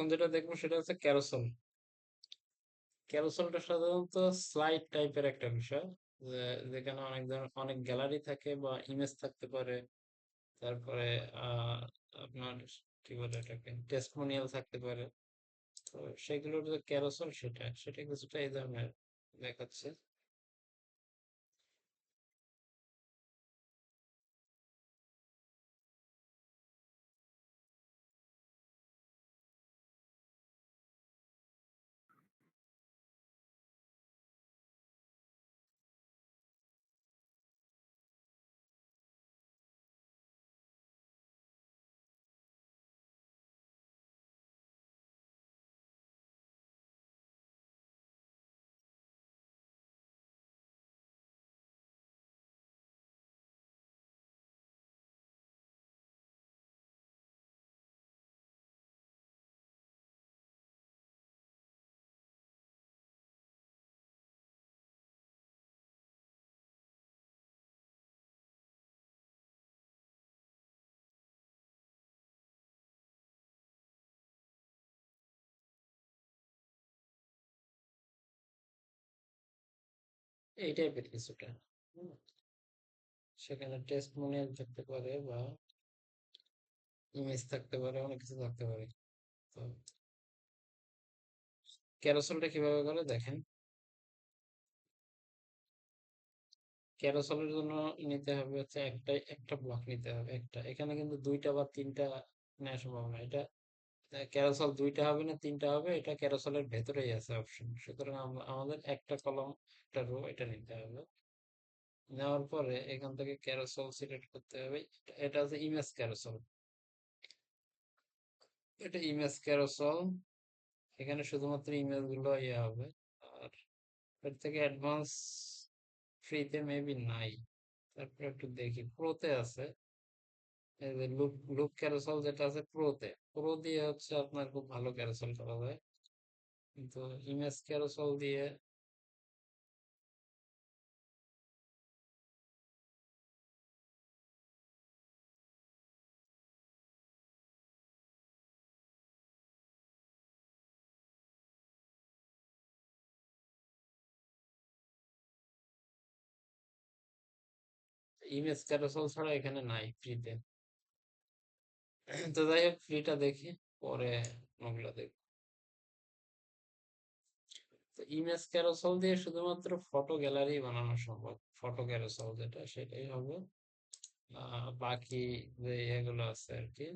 এখন যেটা দেখব সেটা হচ্ছে ক্যারোসেল ক্যারোসেলটা সাধারণত স্লাইড টাইপের একটা বিষয় যেখানে অনেক ধরনের অনেক গ্যালারি থাকে বা ইমেজ থাকতে পারে। তারপরে আপনার কি বলে এটাকে টেস্টমোনিয়াল থাকতে পারে। তো সেগুলোর যে ক্যারোসেল সেটা সেটা কিছুটা এই ধরনের দেখাচ্ছে। এই টাইপের কিছুটা। সেখানে টেস্টমোনিয়াল থাকতে পারে বা ইমেজ থাকতে পারে, অনেক কিছু থাকতে পারে। তো ক্যারোসেলটা কীভাবে করে দেখেন? ক্যারোসেলের জন্য নিতে হবে হচ্ছে একটা একটা ব্লক নিতে হবে একটা। এখানে কিন্তু দুইটা বা তিনটা নেওয়া সম্ভব না এটা ক্যারোসেল দুইটা হবে না, তিনটা হবে, এটা ক্যারোসেলের ভেতরেই আছে অপশন সুতরাং আমাদের একটা কলম, একটা রো এটা নিতে হবে। নেওয়ার পরে এখান থেকে ক্যারোসেল সিলেক্ট করতে হবে। এটা- হচ্ছে ইমেজ ক্যারোসেল। এটা ইমেজ ক্যারোসেল। এখানে শুধুমাত্র ইমেজগুলো ইয়ে হবে। আর এর থেকে অ্যাডভান্স ফ্রিতে মেবি নাই। তারপরে একটু দেখি। প্রোতে আছে। লুপ লুপ ক্যারোসেল যেটা আছে প্রোতে প্রো দিয়ে হচ্ছে আপনার খুব ভালো ক্যারোসেল করা যায়। কিন্তু ইমেজ ক্যারোসল দিয়ে ইমেজ ক্যারোসেল ছাড়া এখানে নাই ফ্রিতে তো যাই হোক, ফ্রিটা দেখি, পরে ওগুলো দেখি তো ইমেজ ক্যারোসেল দিয়ে শুধুমাত্র ফটো গ্যালারি বানানো সম্ভব। ফটো ক্যারোসেল যেটা, সেটাই হবে। বাকি যে এগুলো আছে আর কি।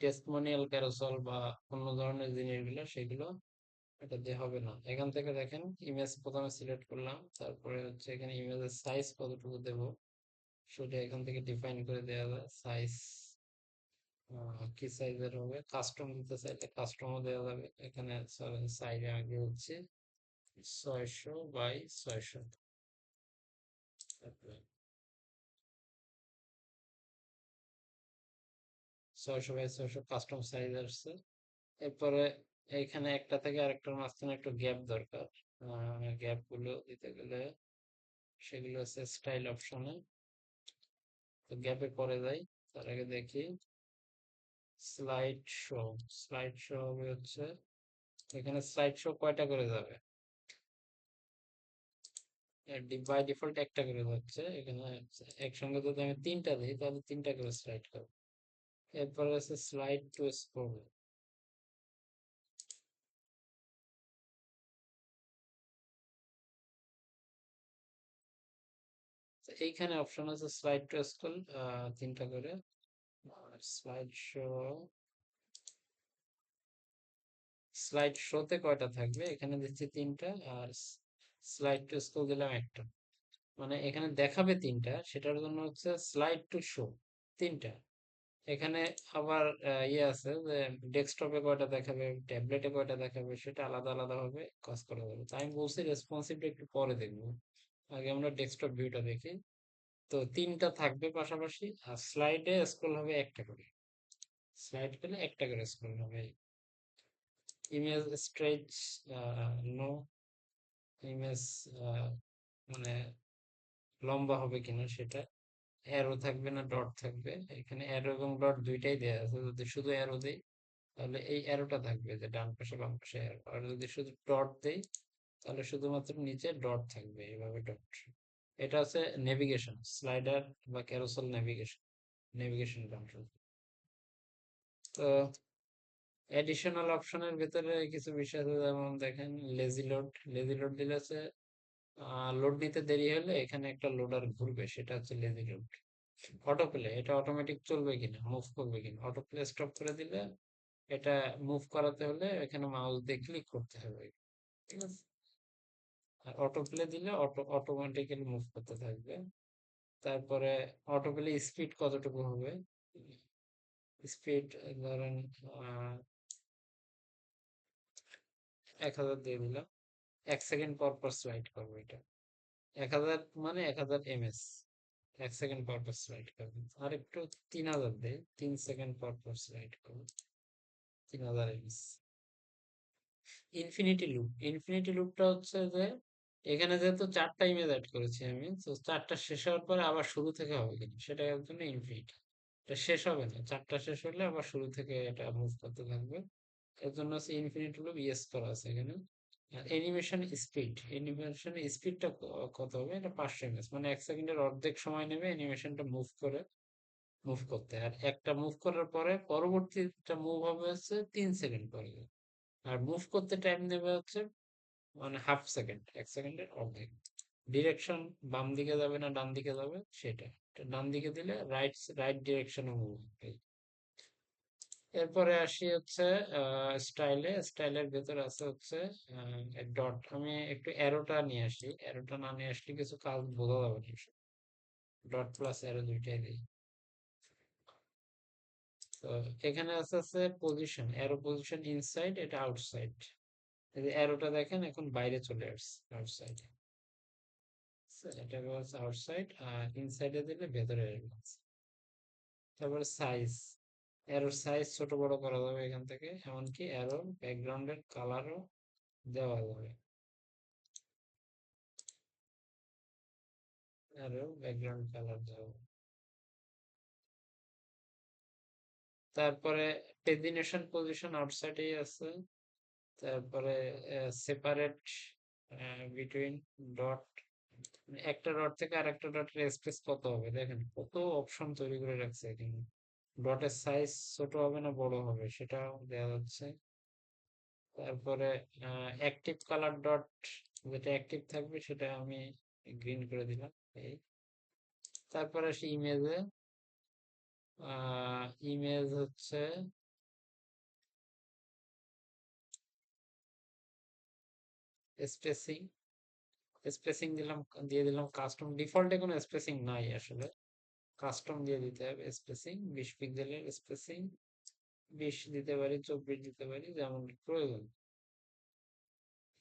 টেস্টমোনিয়াল ক্যারোসেল বা অন্য ধরনের জিনিসগুলো, সেগুলো এটা দিয়ে হবে না। এখান থেকে দেখেন ইমেজ প্রথমে সিলেক্ট করলাম, তারপরে হচ্ছে এখানে ইমেজের সাইজ কতটুকু দেব সেটা এখান থেকে ডিফাইন করে দেওয়া যায়। সাইজ কি সাইজের হবে? কাস্টম দিতে চাইলে কাস্টমও দেওয়া যাবে। এখানে সাইজে আগে হচ্ছে ছয়শো বাই ছয়শো। ছয়শো বাই ছয়শো কাস্টম সাইজ আসছে। এরপরে এইখানে একটা থেকে আরেকটার মাঝখানে একটু গ্যাপ দরকার। গ্যাপগুলো দিতে গেলে সেগুলো হচ্ছে স্টাইল অপশনে তো গ্যাপে পরে যাই তার আগে দেখি। স্লাইড শো স্লাইড শো হবে হচ্ছে, এখানে স্লাইড শো কয়টা করে যাবে? বাই ডিফল্ট একটা করে যাচ্ছে, এখানে একসঙ্গে যদি আমি তিনটা দিই, তাহলে তিনটা করে স্লাইড করবে। এরপরে আছে স্লাইড টু স্ক্রোল এইখানে অপশন আছে স্লাইড টু স্ক্রোল তিনটা করে। স্লাইড শো স্লাইড শোতে কয়টা থাকবে? এখানে দিচ্ছি তিনটা, আর স্লাইড টু স্ক্রোল দিলাম একটা। মানে এখানে দেখাবে তিনটা, সেটার জন্য হচ্ছে স্লাইড টু শো তিনটা। এখানে আবার ইয়ে আছে যে ডেস্কটপে কয়টা দেখাবে ট্যাবলেটে কয়টা দেখাবে, সেটা আলাদা আলাদা ভাবে কাজ করা যাবে। তাই আমি বলছি রেসপন্সিভটা একটু পরে দেখব। আগে আমরা ডেস্কটপ ভিউটা দেখি। তো তিনটা থাকবে পাশাপাশি, আর স্লাইডে স্ক্রল হবে একটা করে। স্লাইড পেলে একটা করে স্ক্রল হবে। ইমেজ স্ট্রেচ নো ইমেজ মানে লম্বা হবে কিনা সেটা। অ্যারো থাকবে না ডট থাকবে। এখানে অ্যারো এবং ডট দুইটাই দেওয়া আছে। যদি শুধু অ্যারো দেই, তাহলে এই অ্যারোটা থাকবে যে ডান পাশে, বাম পাশে অ্যারো আর যদি শুধু ডট দেই তাহলে শুধুমাত্র নিচে ডট থাকবে এইভাবে ডট এটা হচ্ছে নেভিগেশন স্লাইডার বা ক্যারোসেল নেভিগেশন নেভিগেশন কন্ট্রোল তো অ্যাডিশনাল অপশনের ভিতরে কিছু বিষয় আছে, যেমন দেখেন লেজি লোড লেজি লোড দিলে হচ্ছে লোড নিতে দেরি হলে এখানে একটা লোডার ঘুরবে, সেটা হচ্ছে লেজি লোড অটো প্লে এটা অটোমেটিক চলবে কিনা মুভ করবে কিনা অটো প্লে স্টপ করে দিলে এটা মুভ করাতে হলে এখানে মাউস দিয়ে ক্লিক করতে হবে। ঠিক আছে? অটো প্লে দিলে অটো অটোমেটিক্যালি মুভ করতে থাকবে। তারপরে অটো প্লে স্পিড কতটুকু হবে? স্পিড ধরেন এক হাজার দিয়ে দিলাম। এক সেকেন্ড পর পর স্লাইড করব এটা। এক হাজার মানে এক হাজার এমএস এক সেকেন্ড পর পর স্লাইড করবে। আর একটু তিন হাজার দেয় তিন সেকেন্ড পর পর স্লাইড করবে। তিন হাজার এমএস ইনফিনিটি লুপ ইনফিনিটি লুপটা হচ্ছে যে এখানে যেহেতু চারটা ইমেজ অ্যাড করেছি আমি, তো চারটা শেষ হওয়ার পরে আবার শুরু থেকে হবে কিনা, সেটা জন্য ইনফিনিটি এটা শেষ হবে না, চারটা শেষ হলে আবার শুরু থেকে এটা মুভ করতে থাকবে। এর জন্য হচ্ছে ইনফিনিটি লুপ ইয়েস করা আছে এখানে। আর অ্যানিমেশন স্পিড অ্যানিমেশন স্পিডটা কত হবে? এটা পাঁচশো এমএস মানে এক সেকেন্ডের অর্ধেক সময় নেবে অ্যানিমেশনটা মুভ করে মুভ করতে। আর একটা মুভ করার পরে পরবর্তীটা মুভ হবে হচ্ছে তিন সেকেন্ড পরে। আর মুভ করতে টাইম নেবে হচ্ছে মানে হাফ সেকেন্ড, এক সেকেন্ডের অর্ধেক। ডিরেকশন বাম দিকে যাবে না ডান দিকে যাবে? সেটা ডান দিকে দিলে রাইট রাইট ডিরেকশনে মুভ এরপরে আসি হচ্ছে স্টাইলে স্টাইলের ভেতরে আছে হচ্ছে ডট আমি একটু অ্যারোটা নিয়ে আসি। অ্যারোটা না নিয়ে আসলে কিছু কাজ বোঝা যাবে না ডট প্লাস অ্যারো দুইটাই দিই। তো এখানে আছে আছে পজিশন অ্যারো পজিশন ইনসাইড এটা আউটসাইড অ্যারোটা দেখেন, এখন বাইরে চলে আসছে আউটসাইড এটা হচ্ছে আউটসাইড আর ইনসাইডে দিলে ভেতরে তারপরে সাইজ অ্যারোর সাইজ ছোট বড় করা যাবে এখান থেকে, এমনকি অ্যারোর ব্যাকগ্রাউন্ডের কালারও দেওয়া যাবে। ব্যাকগ্রাউন্ড কালার দেওয়া। তারপরে ডেজিনেশন পজিশন আউটসাইডেই আছে। তারপরে সেপারেট বিটুইন ডট একটা ডট থেকে আরেকটা ডটের স্পেস কত হবে? দেখেন, কত অপশন তৈরি করে রাখছে এখানে ডটের সাইজ ছোট হবে না বড় হবে সেটাও দেওয়া যাচ্ছে তারপরে অ্যাক্টিভ কালার ডট যেটা অ্যাক্টিভ থাকবে সেটা আমি গ্রিন করে দিলাম, এই। তারপরে আসি ইমেজে ইমেজ হচ্ছে স্পেসিং স্পেসিং দিলাম, দিয়ে দিলাম কাস্টম ডিফল্টে কোনো স্পেসিং নাই আসলে। কাস্টম দিয়ে দিতে হবে স্পেসিং বিশ পিক্সেলের স্পেসিং বিশ দিতে পারি, চব্বিশ দিতে পারি, যেমন প্রয়োজন।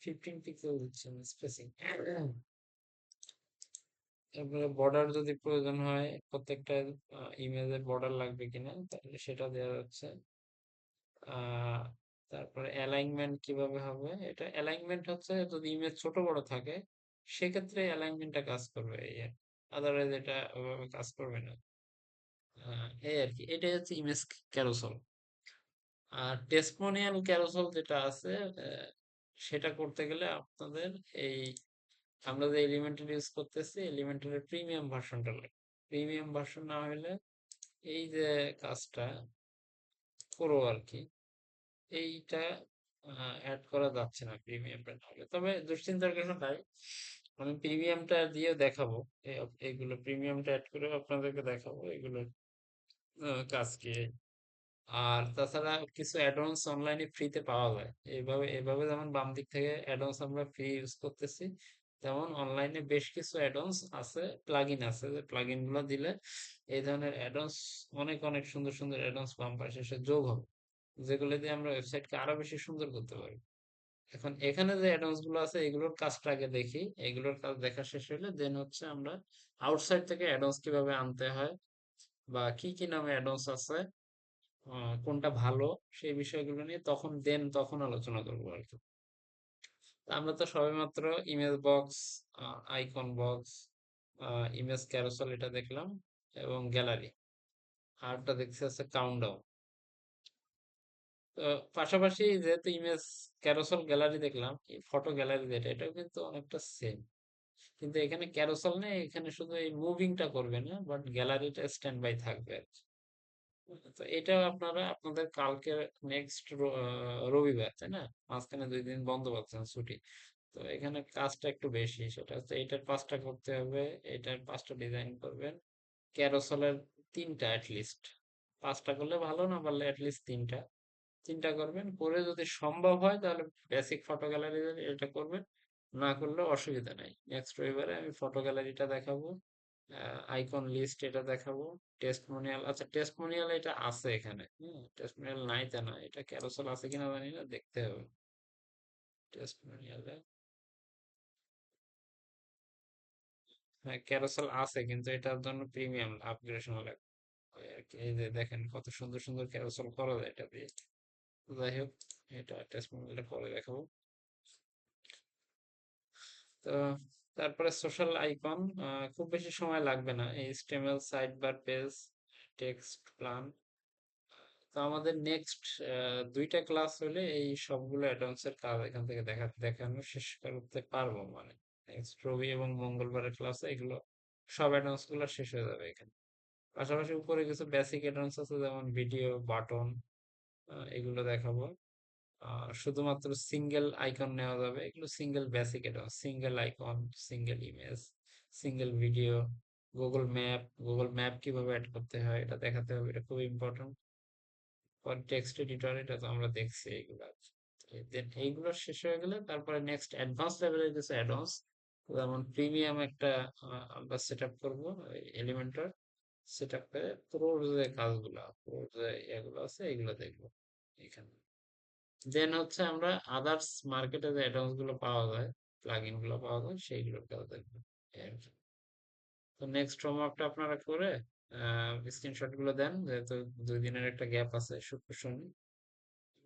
ফিফটিন পিক্সেল দিচ্ছেন স্পেসিং তারপরে বর্ডার যদি প্রয়োজন হয়, প্রত্যেকটা ইমেজের বর্ডার লাগবে কিনা, তাহলে সেটা দেওয়া যাচ্ছে তারপরে অ্যালাইনমেন্ট কীভাবে হবে? এটা অ্যালাইনমেন্ট হচ্ছে যদি ইমেজ ছোট বড় থাকে, সেক্ষেত্রে অ্যালাইনমেন্টটা কাজ করবে এই আর। আদারওয়াইজ এটা ওভাবে কাজ করবে না। এই আর কি এটাই হচ্ছে ইমেজ ক্যারোসল আর টেস্টমোনিয়াল ক্যারোসল যেটা আছে সেটা করতে গেলে আপনাদের এই, আমরা যে এলিমেন্টার ইউজ করতেছি এলিমেন্টারের প্রিমিয়াম ভার্সনটা লাগে। প্রিমিয়াম ভার্সন না হলে এই যে কাজটা করো আর কি এইটা অ্যাড করা যাচ্ছে না প্রিমিয়ামটা হলে তবে দুশ্চিন্তার কিছু নাই আমি প্রিমিয়ামটা দিয়ে দেখাবো। এইগুলো প্রিমিয়ামটা অ্যাড করে আপনাদেরকে দেখাবো এগুলোর কাজ কি আর তাছাড়া কিছু অ্যাডভান্স অনলাইনে ফ্রিতে পাওয়া যায়। এইভাবে এভাবে যেমন বাম দিক থেকে অ্যাডভান্স আমরা ফ্রি ইউজ করতেছি, তেমন অনলাইনে বেশ কিছু অ্যাডভান্স আছে প্লাগইন আছে। যে প্লাগইনগুলো দিলে এই ধরনের অ্যাডভান্স অনেক অনেক সুন্দর সুন্দর অ্যাডভান্স বাম্পার শেষে যোগ হবে। যেগুলো দিয়ে আমরা ওয়েবসাইটকে আরও বেশি সুন্দর করতে পারি। এখন এখানে যে অ্যাডভান্সগুলো আছে, এগুলোর কাজটা আগে দেখি। এগুলোর কাজ দেখা শেষ হলে দেন হচ্ছে আমরা আউটসাইড থেকে অ্যাডভান্স কীভাবে আনতে হয় বা কি কি নামে অ্যাডভান্স আছে কোনটা ভালো সেই বিষয়গুলো নিয়ে তখন দেন তখন আলোচনা করব আর কি। আমরা তো সবেমাত্র image box icon box image carousel এটা দেখলাম এবং গ্যালারি আরটা দেখছি আছে কাউন্টডাউন তো পাশাপাশি যেহেতু ইমেজ ক্যারোসেল গ্যালারি দেখলাম, এই ফটো গ্যালারি যেটা, এটাও কিন্তু অনেকটা সেম কিন্তু এখানে ক্যারোসেল নেই, এখানে শুধু এই মুভিংটা করবে না বাট গ্যালারিটা স্ট্যান্ড বাই থাকবে আর কি। তো এটা আপনারা, আপনাদের কালকে নেক্সট রবিবার, তাই না? মাঝখানে দুই দিন বন্ধ পাচ্ছেন ছুটি। তো এখানে কাজটা একটু বেশি সেটা। হচ্ছে এটার পাঁচটা করতে হবে, এটার পাঁচটা ডিজাইন করবেন। ক্যারোসেলের তিনটা অ্যাটলিস্ট পাঁচটা করলে ভালো, না পারলে অ্যাটলিস্ট তিনটা। তিনটা করবেন, করে যদি সম্ভব হয় তাহলে বেসিক ফটো গ্যালারি এটা করবেন, না করলে অসুবিধা নাই। নেক্সট রবিবারে আমি ফটো গ্যালারিটা দেখাবো আইকন লিস্ট এটা দেখাবো টেস্টমোনিয়াল আচ্ছা টেস্টমোনিয়াল এটা আছে এখানে হ্যাঁ টেস্টমোনিয়াল নাই তা না এটা ক্যারোসেল আছে কিনা জানি না, দেখতে হবে। টেস্টমোনিয়ালে হ্যাঁ ক্যারোসেল আছে কিন্তু এটার জন্য প্রিমিয়াম আপগ্রেডেশন লাগবে। আর কি, এই যে দেখেন কত সুন্দর সুন্দর ক্যারোসেল করা যায় এটা দিয়ে। যাই হোক এটা টেস্টমোনিয়ালটা পরে দেখাবো। তো তারপরে সোশ্যাল আইকন খুব বেশি সময় লাগবে না। HTML side bar page text plan তো আমাদের নেক্সট দুইটা ক্লাস হলে এই সবগুলো অ্যাডভান্সের কাজ এখান থেকে দেখা, দেখানো শেষ করতে পারব মানে। নেক্সট রবি এবং মঙ্গলবারের ক্লাসে এগুলো সব অ্যাডভান্সগুলো শেষ হয়ে যাবে এখানে। পাশাপাশি উপরে কিছু বেসিক অ্যাডভান্স আছে যেমন ভিডিও বাটন এগুলো দেখাবো। শুধুমাত্র সিঙ্গেল আইকন নেওয়া যাবে। এগুলো সিঙ্গেল বেসিক এটা। Single icon single image single video Google map Google map কীভাবে অ্যাড করতে হয় এটা দেখাতে হবে। এটা খুব ইম্পর্টেন্ট পর টেক্সট এডিটর এটা তো আমরা দেখছি এইগুলো দেন এইগুলো শেষ হয়ে গেলে তারপরে নেক্সট অ্যাডভান্স লেভেলের কিছু অ্যাডভান্স যেমন প্রিমিয়াম একটা আমরা সেট আপ করব এলিমেন্টার সেট আপ করে প্রোর যে কাজগুলো প্রোর যে এগুলো আছে, এগুলো দেখব। এখানে। দেন হচ্ছে আমরা আদার্স মার্কেটে যে অ্যাডভান্সগুলো পাওয়া যায় প্লাগইনগুলো পাওয়া যায় সেইগুলোর কাজ দেখব। তো নেক্সট হোমওয়ার্কটা আপনারা করে স্ক্রিনশটগুলো দেন, যেহেতু দুই দিনের একটা গ্যাপ আছে শুক্র শনি।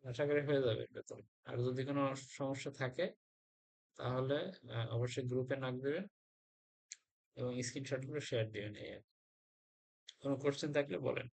আশা করি হয়ে যাবে বেতন আর যদি কোনো সমস্যা থাকে, তাহলে অবশ্যই গ্রুপে নাক দেবেন এবং স্ক্রিনশটগুলো শেয়ার দিবেন এই। কোনো কোশ্চেন থাকলে বলেন।